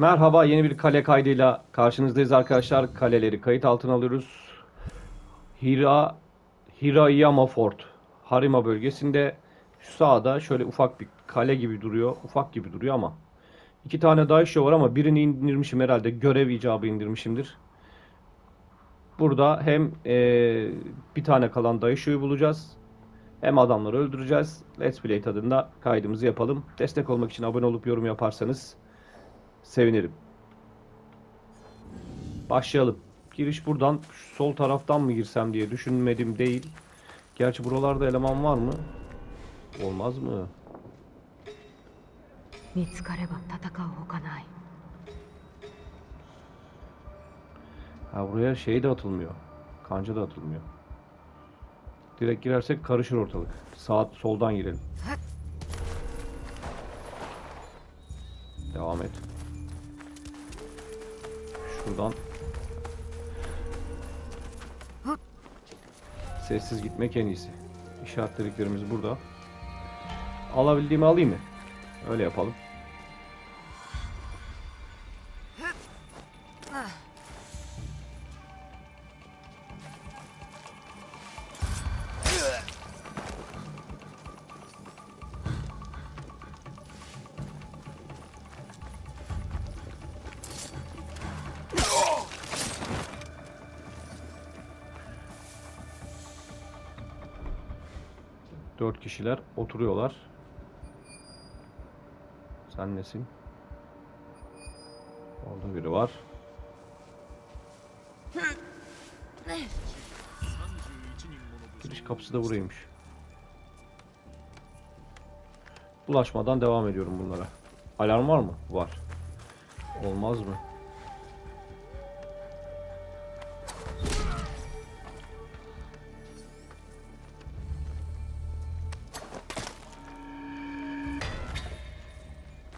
Merhaba, yeni bir kale kaydıyla karşınızdayız arkadaşlar. Kaleleri kayıt altına alıyoruz. Hira, Hirayama Fort, Harima bölgesinde şu sağda şöyle ufak bir kale gibi duruyor. Ufak gibi duruyor ama. iki tane Daisho var ama birini indirmişim herhalde. Görev icabı indirmişimdir. Burada hem eee, bir tane kalan Daisho'yu bulacağız. Hem adamları öldüreceğiz. Let's Play tadında kaydımızı yapalım. Destek olmak için abone olup yorum yaparsanız sevinirim. Başlayalım. Giriş buradan sol taraftan mı girsem diye düşünmedim değil. Gerçi buralarda eleman var mı? Olmaz mı? Ha buraya şey de atılmıyor. Kanca da atılmıyor. Direkt girersek karışır ortalık. Saat soldan girelim. Devam et. Şuradan. Sessiz gitmek en iyisi. İşaretlediklerimiz burada. Alabildiğimi alayım mı? Öyle yapalım. Dört kişiler oturuyorlar. Sen nesin? Orada biri var. Giriş kapısı da buraymış. Bulaşmadan devam ediyorum bunlara. Alarm var mı? Var. Olmaz mı?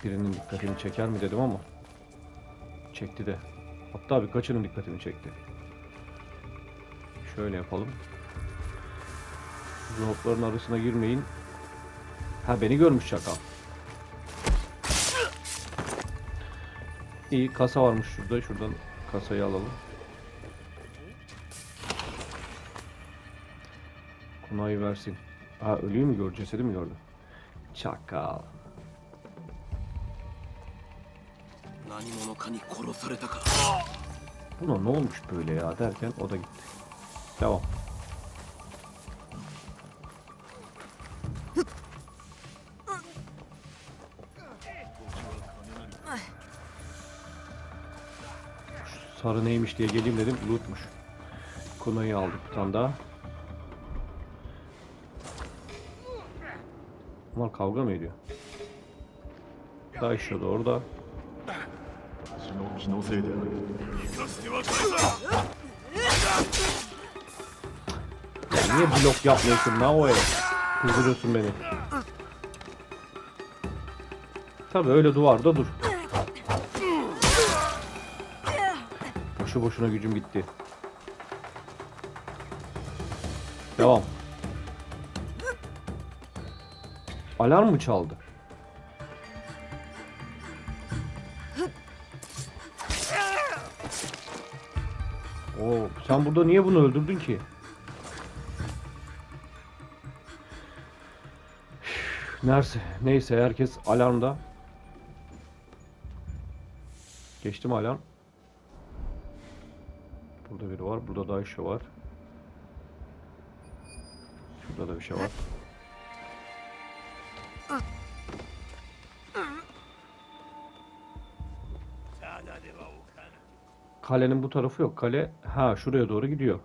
Birinin dikkatini çeker mi dedim ama çekti de. Hatta birkaçının dikkatini çekti. Şöyle yapalım. Zopların arasına girmeyin. Ha beni görmüş çakal. İyi kasa varmış şurada. Şuradan kasayı alalım. Kunayı versin. Ha ölüyü mü gördü? Cesedi mi gördü? Çakal. Buna ne olmuş böyle ya derken o da gitti. Devam. Şu sarı neymiş diye geleyim dedim. Lootmuş. Kunayı aldık bir tane daha. Bunlar kavga mı ediyor? Daisho da orada. 私の気のせいである Ya niye blok yapmıyorsun Naoya? Kızdırıyorsun beni. Tabi öyle duvarda dur. Boşu boşuna gücüm gitti. Devam. Alarm mı çaldı? Sen burada niye bunu öldürdün ki? Neyse, neyse herkes alarmda. Geçti mi alarm? Burada biri var, burada da Ayşe var. Şurada da bir şey var. Kalenin bu tarafı yok. Kale ha şuraya doğru gidiyor.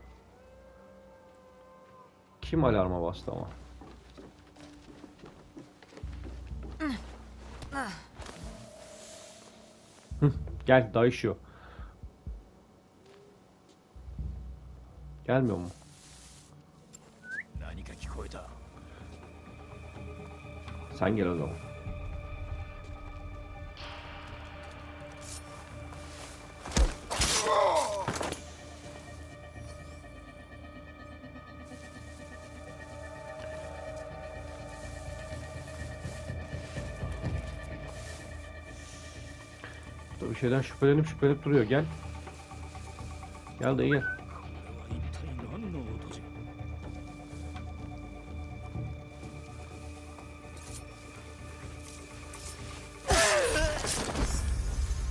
Kim alarma bastı ama? Gel dayışıyor. Gelmiyor mu? Sen gel o zaman. Bir şeyden şüphelenip şüphelenip duruyor. Gel. Gel de gel.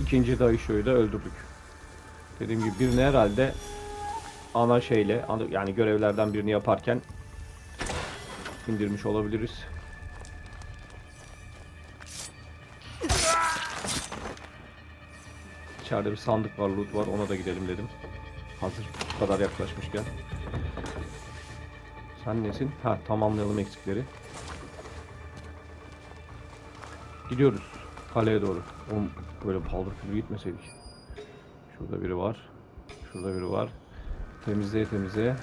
İkinci dayışoyu da öldürdük. Dediğim gibi birini herhalde ana şeyle yani görevlerden birini yaparken indirmiş olabiliriz. İçeride bir sandık var, loot var. Ona da gidelim dedim. Hazır bu kadar yaklaşmışken. Sen nesin? Ha tamamlayalım eksikleri. Gidiyoruz kaleye doğru. Oğlum böyle paldır küldür gitmeseydik. Şurada biri var. Şurada biri var. Temizleye temizleye.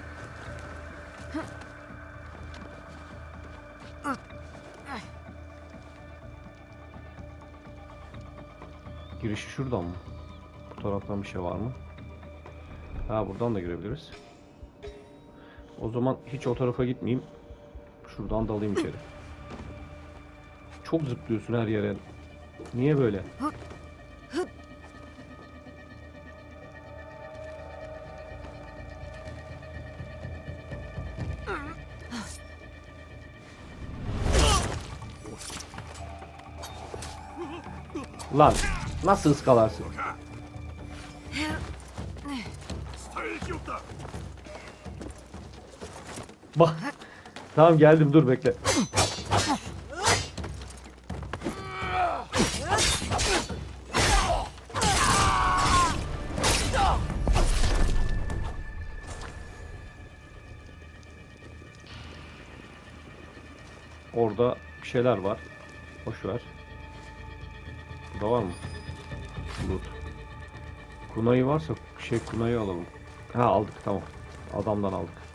Girişi şuradan mı? Taraftan bir şey var mı? Ha buradan da girebiliriz. O zaman hiç o tarafa gitmeyeyim. Şuradan dalayım içeri. Çok zıplıyorsun her yere. Niye böyle? Lan nasıl ıskalarsın? Bak. Tamam geldim dur bekle. Orada bir şeyler var. Boş ver. Burada var mı? Loot. Kunayı varsa şey kunayı alalım. Ha aldık tamam. Adamdan aldık.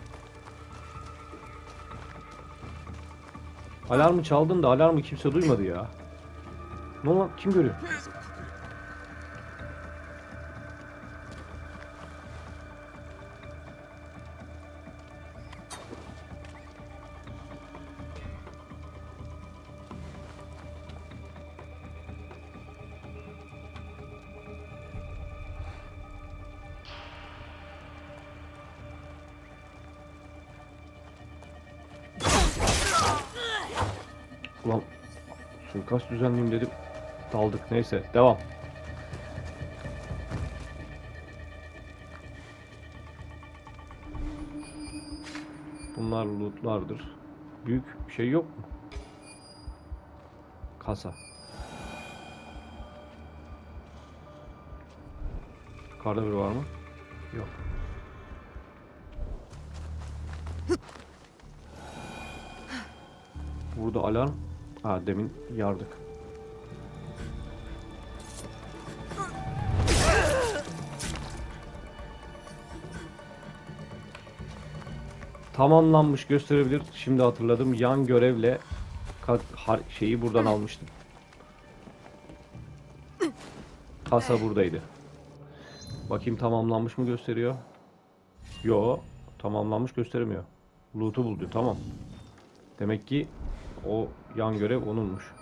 Alarmı çaldın da alarmı kimse duymadı ya. Ne oldu? Kim görüyor? Ulan suikast düzenleyeyim dedim. Daldık. Neyse devam. Bunlar lootlardır. Büyük şey yok mu? Kasa. Yukarıda biri var mı? Yok. Burada alarm. Ha demin yardık. Tamamlanmış gösterebilir. Şimdi hatırladım. Yan görevle şeyi buradan almıştım. Kasa buradaydı. Bakayım tamamlanmış mı gösteriyor? Yo, tamamlanmış göstermiyor. Loot'u buldu. Tamam. Demek ki o yan görev onunmuş.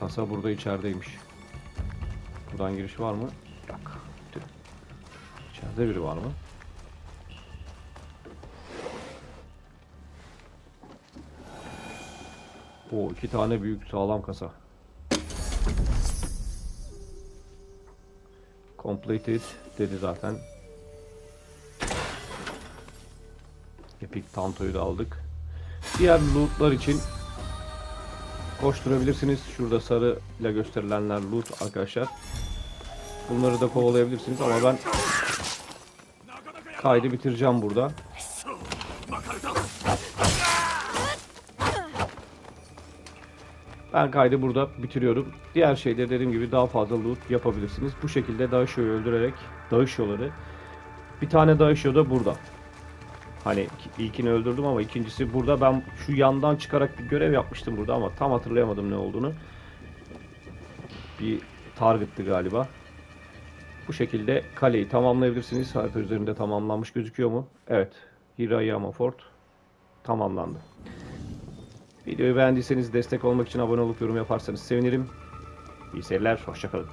Kasa burada içerideymiş. Buradan giriş var mı? Yok. İçeride biri var mı? O iki tane büyük sağlam kasa. Completed dedi zaten. Epic Tanto'yu da aldık. Diğer lootlar için koşturabilirsiniz. Şurada sarı ile gösterilenler loot arkadaşlar. Bunları da kovalayabilirsiniz ama ben kaydı bitireceğim burada. Ben kaydı burada bitiriyorum. Diğer şeyleri dediğim gibi daha fazla loot yapabilirsiniz. Bu şekilde Daisho'yu öldürerek Daisho'ları bir tane Daisho da burada. Hani ilkini öldürdüm ama ikincisi burada. Ben şu yandan çıkarak bir görev yapmıştım burada ama tam hatırlayamadım ne olduğunu. Bir target'tı galiba. Bu şekilde kaleyi tamamlayabilirsiniz. Harita üzerinde tamamlanmış gözüküyor mu? Evet. Hirayama Fort tamamlandı. Videoyu beğendiyseniz destek olmak için abone olup yorum yaparsanız sevinirim. İyi seyirler, hoşçakalın.